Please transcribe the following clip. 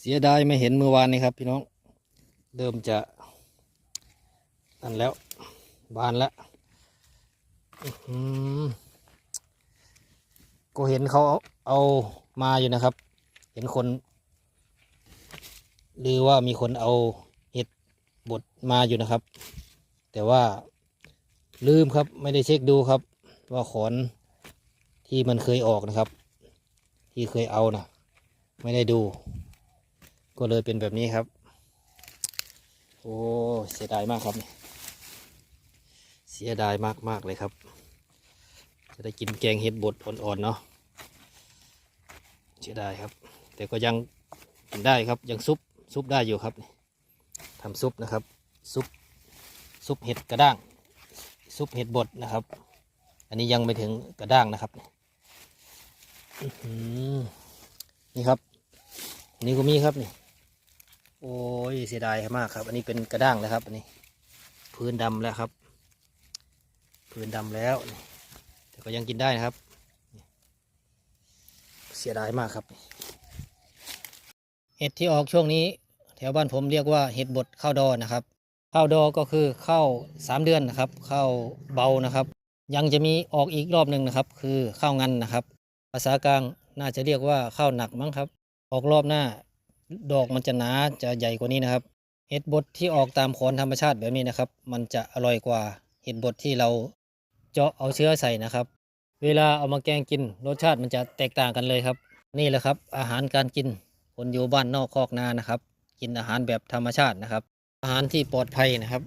เสียดายไม่เห็นเมื่อวานนี้ครับ พี่น้องเริ่มจะนั่นแล้ว บานแล้วก็เห็นเขาเอาเอามาอยู่นะครับ เห็นคน หรือว่ามีคนเอาเห็ดบดมาอยู่นะครับ แต่ว่าลืมครับ ไม่ได้เช็คดูครับ ว่าขอนที่มันเคยออกนะครับ ที่เคยเอานะไม่ได้ดู ก็เลยเป็นแบบนี้ครับ โอ้เสียดายมากครับนี่เสียดายมากมากเลยครับ จะได้กินแกงเห็ดบดอ่อนๆเนาะเสียดายครับ แต่ก็ยังกินได้ครับยังซุปซุปได้อยู่ครับทำซุปนะครับ ซุปซุปเห็ดกระด้าง ซุปเห็ดบดนะครับ อันนี้ยังไม่ถึงกระด้างนะครับนี่ครับนนี่ก็มีครับนี่ โอ้ยเสียดายมากครับ อันนี้เป็นกระด้างแล้วครับ อันนี้ พื้นดำแล้วครับ พื้นดำแล้ว แต่ก็ยังกินได้นะครับ เสียดายมากครับ เห็ดที่ออกช่วงนี้ แถวบ้านผมเรียกว่าเห็ดบดข้าวดอนะครับข้าวดอก็คือข้าวสามเดือนนะครับข้าวเบานะครับ ยังจะมีออกอีกรอบหนึ่งนะครับ คือข้าวงันนะครับ ภาษากลางน่าจะเรียกว่าข้าวหนักมั้งครับ ออกรอบหน้า ดอกมันจะหนาจะใหญ่กว่านี้นะครับ เห็ดบดที่ออกตามขอนธรรมชาติแบบนี้นะครับ มันจะอร่อยกว่าเห็ดบดที่เราเจาะเอาเชื้อใส่นะครับ เวลาเอามาแกงกินรสชาติมันจะแตกต่างกันเลยครับ นี่แหละครับ อาหารการกินคนอยู่บ้านนอกคอกนานะครับ กินอาหารแบบธรรมชาตินะครับ อาหารที่ปลอดภัยนะครับ